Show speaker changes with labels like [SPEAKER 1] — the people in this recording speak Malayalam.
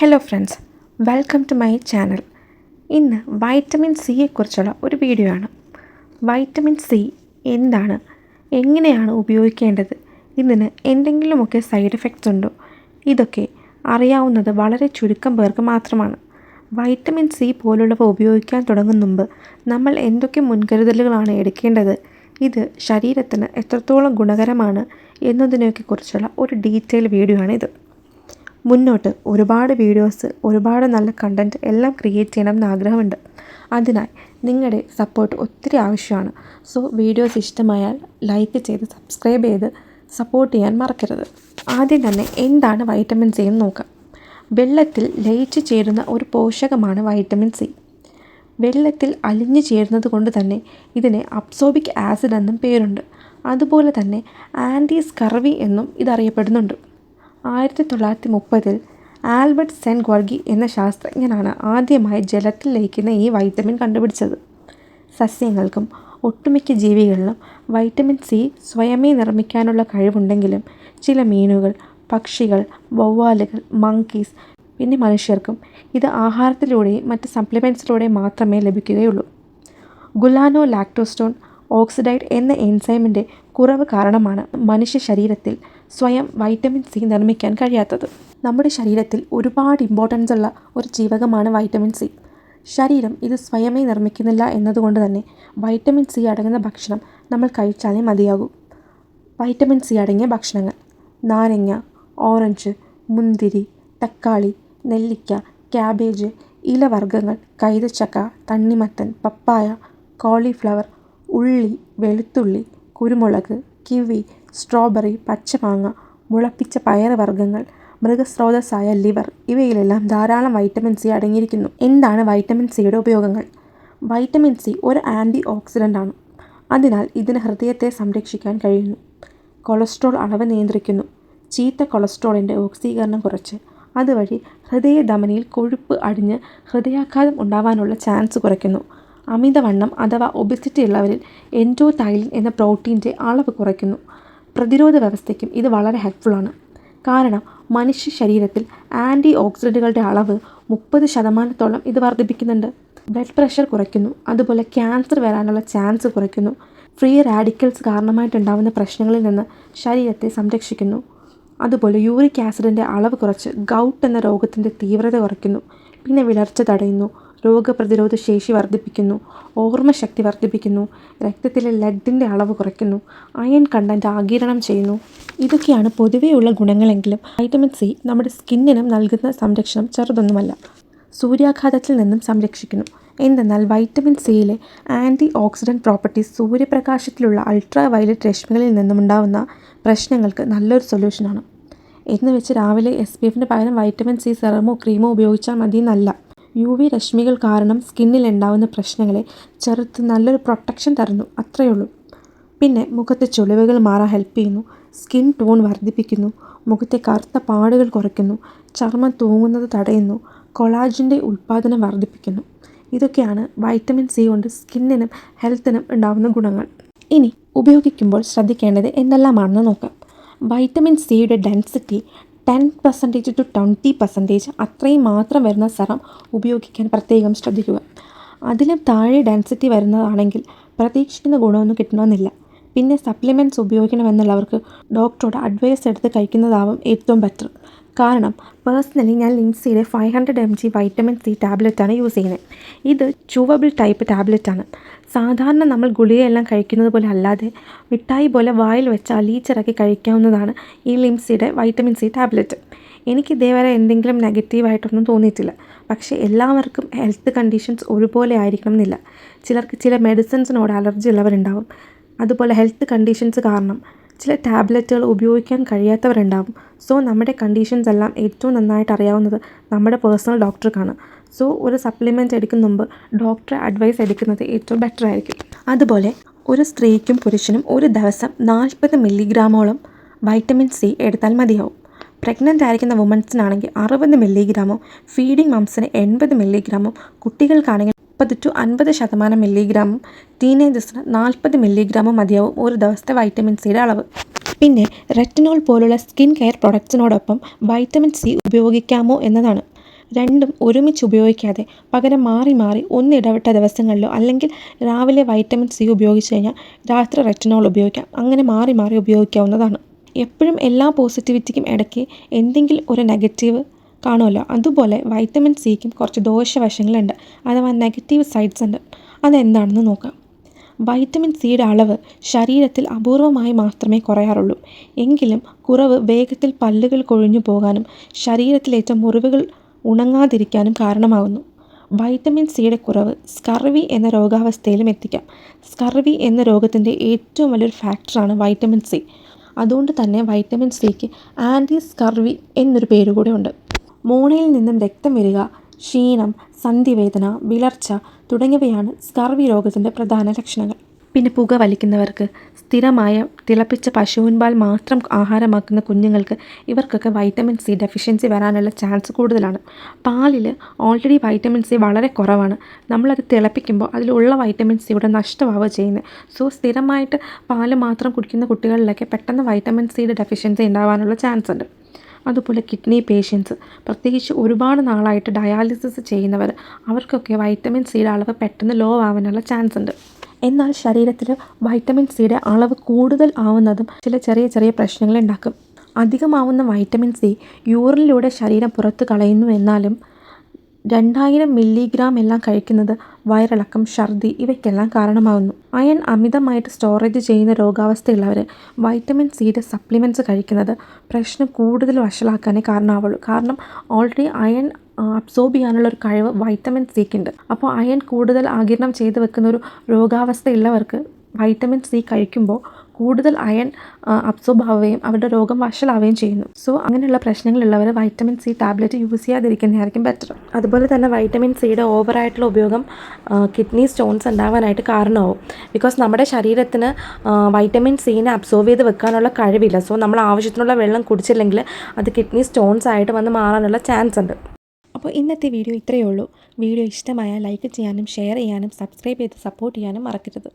[SPEAKER 1] Hello friends welcome to my channel ഇന്ന് വൈറ്റമിൻ സിയെക്കുറിച്ചുള്ള ഒരു വീഡിയോ ആണ്. വൈറ്റമിൻ സി എന്താണ്? എങ്ങനെയാണ് ഉപയോഗിക്കേണ്ടത്? ഇതിന് എന്തെങ്കിലുമൊക്കെ സൈഡ് എഫക്ട്സ് ഉണ്ടോ? ഇതൊക്കെ അറിയാവുന്നത് വളരെ ചുരുക്കം പേർക്ക് മാത്രമാണ്. വൈറ്റമിൻ സി പോലുള്ളവ ഉപയോഗിക്കാൻ തുടങ്ങും മുമ്പ് നമ്മൾ എന്തൊക്കെ മുൻകരുതലുകളാണ് എടുക്കേണ്ടത്? ഇത് ശരീരത്തിന് എത്രത്തോളം ഗുണകരമാണ് എന്നതിനെയൊക്കെ കുറിച്ചുള്ള ഒരു ഡീറ്റെയിൽ വീഡിയോ ആണിത് മുന്നോട്ട് ഒരുപാട് വീഡിയോസ് ഒരുപാട് നല്ല കണ്ടന്റ് എല്ലാം ക്രിയേറ്റ് ചെയ്യണം എന്ന് ആഗ്രഹമുണ്ട്. അതിനായി നിങ്ങളുടെ സപ്പോർട്ട് ഒത്തിരി ആവശ്യമാണ്. സോ വീഡിയോസ് ഇഷ്ടമായാൽ ലൈക്ക് ചെയ്ത് സബ്സ്ക്രൈബ് ചെയ്ത് സപ്പോർട്ട് ചെയ്യാൻ മറക്കരുത്. ആദ്യം തന്നെ എന്താണ് വൈറ്റമിൻ സി എന്ന് നോക്കാം. വെള്ളത്തിൽ ലയിച്ചു ചേരുന്ന ഒരു പോഷകമാണ് വൈറ്റമിൻ സി വെള്ളത്തിൽ അലിഞ്ഞു ചേരുന്നത് കൊണ്ട് തന്നെ ഇതിന് അബ്സോബിക് ആസിഡ് എന്നും പേരുണ്ട്. അതുപോലെ തന്നെ ആന്റി സ്കർവി എന്നും ഇതറിയപ്പെടുന്നുണ്ട്. ആയിരത്തി തൊള്ളായിരത്തി മുപ്പതിൽ ആൽബർട്ട് സെൻ ഗോർഗി എന്ന ശാസ്ത്രജ്ഞനാണ് ആദ്യമായി ജലത്തിൽ ലയിക്കുന്ന ഈ വൈറ്റമിൻ കണ്ടുപിടിച്ചത്. സസ്യങ്ങൾക്കും ഒട്ടുമിക്ക ജീവികളിലും വൈറ്റമിൻ സി സ്വയമേ നിർമ്മിക്കാനുള്ള കഴിവുണ്ടെങ്കിലും ചില മീനുകൾ പക്ഷികൾ വവ്വാലുകൾ മങ്കീസ് പിന്നെ മനുഷ്യർക്കും ഇത് ആഹാരത്തിലൂടെയും മറ്റ് സപ്ലിമെന്റ്സിലൂടെയും മാത്രമേ ലഭിക്കുകയുള്ളൂ. ഗുലാനോ ലാക്ടോസ്റ്റോൺ ഓക്സിഡൈഡ് എന്ന എൻസൈമിന്റെ കുറവ് കാരണമാണ് മനുഷ്യ ശരീരത്തിൽ സ്വയം വൈറ്റമിൻ സി നിർമ്മിക്കാൻ കഴിയാത്തത്. നമ്മുടെ ശരീരത്തിൽ ഒരുപാട് ഇമ്പോർട്ടൻസ് ഉള്ള ഒരു ജീവകമാണ് വൈറ്റമിൻ സി ശരീരം ഇത് സ്വയമേ നിർമ്മിക്കുന്നില്ല എന്നതുകൊണ്ട് തന്നെ വൈറ്റമിൻ സി അടങ്ങുന്ന ഭക്ഷണം നമ്മൾ കഴിച്ചാലേ മതിയാകൂ. വൈറ്റമിൻ സി അടങ്ങിയ ഭക്ഷണങ്ങൾ. നാരങ്ങ ഓറഞ്ച് മുന്തിരി തക്കാളി നെല്ലിക്ക ക്യാബേജ് ഇലവർഗങ്ങൾ കൈതച്ചക്ക തണ്ണിമത്തൻ പപ്പായ കോളിഫ്ലവർ ഉള്ളി വെളുത്തുള്ളി കുരുമുളക് കിവി സ്ട്രോബെറി പച്ചമാങ്ങ മുളപ്പിച്ച പയർ വർഗങ്ങൾ മൃഗസ്രോതസ്സായ ലിവർ ഇവയിലെല്ലാം ധാരാളം വൈറ്റമിൻ സി അടങ്ങിയിരിക്കുന്നു. എന്താണ് വൈറ്റമിൻ സിയുടെ ഉപയോഗങ്ങൾ? വൈറ്റമിൻ സി ഒരു ആന്റി ഓക്സിഡന്റ് ആണ് അതിനാൽ ഇതിന് ഹൃദയത്തെ സംരക്ഷിക്കാൻ കഴിയുന്നു. കൊളസ്ട്രോൾ അളവ് നിയന്ത്രിക്കുന്നു. ചീത്ത കൊളസ്ട്രോളിന്റെ ഓക്സീകരണം കുറച്ച്. അതുവഴി ഹൃദയധമനിയിൽ കൊഴുപ്പ് അടിഞ്ഞ് ഹൃദയാഘാതം ഉണ്ടാവാനുള്ള ചാൻസ് കുറയ്ക്കുന്നു. അമിതവണ്ണം അഥവാ ഒബിസിറ്റി ഉള്ളവരിൽ എൻഡോതൈലിൻ എന്ന പ്രോട്ടീന്റെ അളവ് കുറയ്ക്കുന്നു. പ്രതിരോധ വ്യവസ്ഥയ്ക്കും ഇത് വളരെ ഹെൽപ്ഫുള്ളാണ് കാരണം മനുഷ്യ ശരീരത്തിൽ ആന്റി ഓക്സിഡന്റുകളുടെ അളവ് മുപ്പത് ശതമാനത്തോളം ഇത് വർദ്ധിപ്പിക്കുന്നുണ്ട്. ബ്ലഡ് പ്രഷർ കുറയ്ക്കുന്നു. അതുപോലെ ക്യാൻസർ വരാനുള്ള ചാൻസ് കുറയ്ക്കുന്നു. ഫ്രീ റാഡിക്കൽസ് കാരണമായിട്ടുണ്ടാകുന്ന പ്രശ്നങ്ങളിൽ നിന്ന് ശരീരത്തെ സംരക്ഷിക്കുന്നു. അതുപോലെ യൂറിക് ആസിഡിന്റെ അളവ് കുറച്ച് ഗൗട്ട് എന്ന രോഗത്തിന്റെ തീവ്രത കുറയ്ക്കുന്നു. പിന്നെ വിളർച്ച തടയുന്നു. രോഗപ്രതിരോധ ശേഷി വർദ്ധിപ്പിക്കുന്നു ഓർമ്മശക്തി വർദ്ധിപ്പിക്കുന്നു രക്തത്തിലെ ലെഡിന്റെ അളവ് കുറയ്ക്കുന്നു അയൺ കണ്ടന്റ് ആഗിരണം ചെയ്യുന്നു. ഇതൊക്കെയാണ് പൊതുവെയുള്ള ഗുണങ്ങളെങ്കിലും വൈറ്റമിൻ സി നമ്മുടെ സ്കിന്നിനും നൽകുന്ന സംരക്ഷണം ചെറുതൊന്നുമല്ല. സൂര്യാഘാതത്തിൽ നിന്നും സംരക്ഷിക്കുന്നു. എന്തെന്നാൽ വൈറ്റമിൻ സിയിലെ ആന്റി ഓക്സിഡന്റ് പ്രോപ്പർട്ടീസ് സൂര്യപ്രകാശത്തിലുള്ള അൾട്രാ വയലറ്റ് രശ്മികളിൽ നിന്നും ഉണ്ടാകുന്ന പ്രശ്നങ്ങൾക്ക് നല്ലൊരു സൊല്യൂഷനാണ് എന്ന് വെച്ച് രാവിലെ എസ് പി എഫിന് പകരം വൈറ്റമിൻ സി സെറമോ ക്രീമോ ഉപയോഗിച്ചാൽ മതി എന്നല്ല യു വി രശ്മികൾ കാരണം സ്കിന്നിൽ ഉണ്ടാകുന്ന പ്രശ്നങ്ങളെ ചെറുത്ത് നല്ലൊരു പ്രൊട്ടക്ഷൻ തരുന്നു അത്രയേ ഉള്ളൂ പിന്നെ മുഖത്തെ ചുളിവുകൾ മാറാൻ ഹെൽപ്പ് ചെയ്യുന്നു സ്കിൻ ടോൺ വർദ്ധിപ്പിക്കുന്നു മുഖത്തെ കറുത്ത പാടുകൾ കുറയ്ക്കുന്നു ചർമ്മം തൂങ്ങുന്നത് തടയുന്നു കൊളാജിന്റെ ഉൽപ്പാദനം വർദ്ധിപ്പിക്കുന്നു. ഇതൊക്കെയാണ് വൈറ്റമിൻ സി കൊണ്ട് സ്കിന്നിനും ഹെൽത്തിനും ഉണ്ടാകുന്ന ഗുണങ്ങൾ. ഇനി ഉപയോഗിക്കുമ്പോൾ ശ്രദ്ധിക്കേണ്ടത് എന്തെല്ലാമാണെന്ന് നോക്കാം. വൈറ്റമിൻ സിയുടെ density ten percentage to twenty percentage അത്രയും മാത്രം വരുന്ന സെറം ഉപയോഗിക്കാൻ പ്രത്യേകം ശ്രദ്ധിക്കുക. അതിലും താഴെ ഡെൻസിറ്റി വരുന്നതാണെങ്കിൽ പ്രതീക്ഷിക്കുന്ന ഗുണമൊന്നും കിട്ടണമെന്നില്ല. പിന്നെ സപ്ലിമെന്റ്സ് ഉപയോഗിക്കണമെന്നുള്ളവർക്ക് ഡോക്ടറുടെ അഡ്വൈസ് എടുത്ത് കഴിക്കുന്നതാവും ഏറ്റവും ബെറ്റർ. കാരണം പേഴ്സണലി ഞാൻ ലിൻസിയുടെ five hundred M G vitamin C ടാബ്ലറ്റാണ് use ചെയ്യുന്നത്. ഇത് ചൂവബിൾ ടൈപ്പ് ടാബ്ലറ്റാണ് സാധാരണ നമ്മൾ ഗുളികയെല്ലാം കഴിക്കുന്നത് പോലെ അല്ലാതെ മിഠായി പോലെ വായിൽ വെച്ച് അലീച്ചിറക്കി കഴിക്കാവുന്നതാണ് ഈ ലിംസിയുടെ വൈറ്റമിൻ സി ടാബ്ലറ്റ് എനിക്ക് ഇതേവരെ എന്തെങ്കിലും നെഗറ്റീവായിട്ടൊന്നും തോന്നിയിട്ടില്ല. പക്ഷേ എല്ലാവർക്കും ഹെൽത്ത് കണ്ടീഷൻസ് ഒരുപോലെ ആയിരിക്കണം എന്നില്ല. ചിലർക്ക് ചില മെഡിസിൻസിനോട് അലർജി ഉള്ളവരുണ്ടാവും. അതുപോലെ ഹെൽത്ത് കണ്ടീഷൻസ് കാരണം ചില ടാബ്ലറ്റുകൾ ഉപയോഗിക്കാൻ കഴിയാത്തവരുണ്ടാവും. സോ നമ്മുടെ കണ്ടീഷൻസ് എല്ലാം ഏറ്റവും നന്നായിട്ട് അറിയാവുന്നത് നമ്മുടെ പേഴ്സണൽ ഡോക്ടർക്കാണ്. സോ ഒരു സപ്ലിമെന്റ് എടുക്കുന്ന മുമ്പ് ഡോക്ടറെ അഡ്വൈസ് എടുക്കുന്നത് ഏറ്റവും ബെറ്റർ ആയിരിക്കും. അതുപോലെ ഒരു സ്ത്രീക്കും പുരുഷനും ഒരു ദിവസം നാൽപ്പത് മില്ലിഗ്രാമോളം വൈറ്റമിൻ സി എടുത്താൽ മതിയാവും. പ്രഗ്നന്റ് ആയിരിക്കുന്ന വുമൻസിനാണെങ്കിൽ അറുപത് മില്ലിഗ്രാമും ഫീഡിംഗ് മംസിന് എൺപത് മില്ലിഗ്രാമും കുട്ടികൾക്കാണെങ്കിൽ മുപ്പത് ടു അൻപത് ശതമാനം മില്ലിഗ്രാമും ടീനേജസിന് നാൽപ്പത് മില്ലിഗ്രാമും മതിയാവും ഒരു ദിവസത്തെ വൈറ്റമിൻ സിയുടെ അളവ്. പിന്നെ റെറ്റിനോൾ പോലുള്ള സ്കിൻ കെയർ പ്രൊഡക്ട്സിനോടൊപ്പം വൈറ്റമിൻ സി ഉപയോഗിക്കാമോ എന്നതാണ്. രണ്ടും ഒരുമിച്ച് ഉപയോഗിക്കാതെ പകരം മാറി മാറി ഒന്നിടവിട്ട ദിവസങ്ങളിലോ അല്ലെങ്കിൽ രാവിലെ വൈറ്റമിൻ സി ഉപയോഗിച്ച് കഴിഞ്ഞാൽ രാത്രി റെറ്റിനോൾ ഉപയോഗിക്കാം. അങ്ങനെ മാറി മാറി ഉപയോഗിക്കാവുന്നതാണ്. എപ്പോഴും എല്ലാ പോസിറ്റിവിറ്റിക്കും ഇടയ്ക്ക് എന്തെങ്കിലും ഒരു നെഗറ്റീവ് കാണുമല്ലോ. അതുപോലെ വൈറ്റമിൻ സിക്കും കുറച്ച് ദോഷവശങ്ങളുണ്ട്. അഥവാ നെഗറ്റീവ് സൈഡ്സ് ഉണ്ട്. അതെന്താണെന്ന് നോക്കാം. വൈറ്റമിൻ സിയുടെ അളവ് ശരീരത്തിൽ അപൂർവമായി മാത്രമേ കുറയാറുള്ളൂ. എങ്കിലും കുറവ് വേഗത്തിൽ പല്ലുകൾ കൊഴിഞ്ഞു പോകാനും ശരീരത്തിലേറ്റ മുറിവുകൾ ഉണങ്ങാതിരിക്കാനും കാരണമാകുന്നു. വൈറ്റമിൻ സിയുടെ കുറവ് സ്കർവി എന്ന രോഗാവസ്ഥയിലും എത്തിക്കാം. സ്കർവി എന്ന രോഗത്തിന്റെ ഏറ്റവും വലിയൊരു ഫാക്ടറാണ് വൈറ്റമിൻ സി അതുകൊണ്ട് തന്നെ വൈറ്റമിൻ സിക്ക് ആന്റി സ്കർവി എന്നൊരു പേര് കൂടെ ഉണ്ട്. മോണയിൽ നിന്നും രക്തം വരിക ക്ഷീണം സന്ധിവേദന വിളർച്ച തുടങ്ങിയവയാണ് സ്കർവി രോഗത്തിന്റെ പ്രധാന ലക്ഷണങ്ങൾ. പിന്നെ പുക വലിക്കുന്നവർക്ക് സ്ഥിരമായ തിളപ്പിച്ച പശുവിൻപാൽ മാത്രം ആഹാരമാക്കുന്ന കുഞ്ഞുങ്ങൾക്ക് ഇവർക്കൊക്കെ വൈറ്റമിൻ സി ഡെഫിഷ്യൻസി വരാനുള്ള ചാൻസ് കൂടുതലാണ്. പാലിൽ ഓൾറെഡി വൈറ്റമിൻ സി വളരെ കുറവാണ്. നമ്മളത് തിളപ്പിക്കുമ്പോൾ അതിലുള്ള വൈറ്റമിൻ സി ഇവിടെ നഷ്ടമാവുക ചെയ്യുന്നത്. സോ സ്ഥിരമായിട്ട് പാൽ മാത്രം കുടിക്കുന്ന കുട്ടികളിലൊക്കെ പെട്ടെന്ന് വൈറ്റമിൻ സിയുടെ ഡെഫിഷ്യൻസി ഉണ്ടാവാനുള്ള ചാൻസ് ഉണ്ട്. അതുപോലെ കിഡ്നി പേഷ്യൻസ് പ്രത്യേകിച്ച് ഒരുപാട് നാളായിട്ട് ഡയാലിസിസ് ചെയ്യുന്നവർ അവർക്കൊക്കെ വൈറ്റമിൻ സിയുടെ അളവ് പെട്ടെന്ന് ലോ ആവാനുള്ള ചാൻസ് ഉണ്ട്. എന്നാൽ ശരീരത്തിൽ വൈറ്റമിൻ സിയുടെ അളവ് കൂടുതൽ ആവുന്നതും ചില ചെറിയ ചെറിയ പ്രശ്നങ്ങൾ ഉണ്ടാക്കും. അധികമാവുന്ന വൈറ്റമിൻ സി യൂറിനിലൂടെ ശരീരം പുറത്ത് കളയുന്നു എന്നാലും രണ്ടായിരം മില്ലിഗ്രാം എല്ലാം കഴിക്കുന്നത് വയറിളക്കം ഛർദി ഇവയ്ക്കെല്ലാം കാരണമാകുന്നു അയൺ അമിതമായിട്ട് സ്റ്റോറേജ് ചെയ്യുന്ന രോഗാവസ്ഥയുള്ളവർ വൈറ്റമിൻ സിയുടെ സപ്ലിമെന്റ്സ് കഴിക്കുന്നത് പ്രശ്നം കൂടുതൽ വഷളാക്കാനേ കാരണമാവുള്ളൂ. കാരണം ഓൾറെഡി അയൺ അബ്സോർബ് ചെയ്യാനുള്ള ഒരു കഴിവ് വൈറ്റമിൻ സിക്കുണ്ട് അപ്പോൾ അയൺ കൂടുതൽ ആകിരണം ചെയ്ത് വെക്കുന്ന ഒരു രോഗാവസ്ഥയുള്ളവർക്ക് വൈറ്റമിൻ സി കഴിക്കുമ്പോൾ കൂടുതൽ അയൺ അബ്സോർബ് ആവുകയും അവരുടെ രോഗം വഷളാവുകയും ചെയ്യുന്നു. സോ അങ്ങനെയുള്ള പ്രശ്നങ്ങളുള്ളവർ വൈറ്റമിൻ സി ടാബ്ലറ്റ് യൂസ് ചെയ്യാതിരിക്കുന്നതായിരിക്കും ബെറ്റർ അതുപോലെ തന്നെ വൈറ്റമിൻ സിയുടെ ഓവറായിട്ടുള്ള ഉപയോഗം കിഡ്നി സ്റ്റോൺസ് ഉണ്ടാവാനായിട്ട് കാരണമാവും. ബിക്കോസ് നമ്മുടെ ശരീരത്തിന് വൈറ്റമിൻ സീനെ അബ്സോർബ് ചെയ്ത് വെക്കാനുള്ള കഴിവില്ല. സോ നമ്മൾ ആവശ്യത്തിനുള്ള വെള്ളം കുടിച്ചില്ലെങ്കിൽ അത് കിഡ്നി സ്റ്റോൺസ് ആയിട്ട് വന്ന് മാറാനുള്ള ചാൻസ് ഉണ്ട്. അപ്പോൾ ഇന്നത്തെ വീഡിയോ ഇത്രയേ ഉള്ളൂ. വീഡിയോ ഇഷ്ടമായ ലൈക്ക് ചെയ്യാനും ഷെയർ ചെയ്യാനും സബ്സ്ക്രൈബ് ചെയ്ത് സപ്പോർട്ട് ചെയ്യാനും മറക്കരുത്.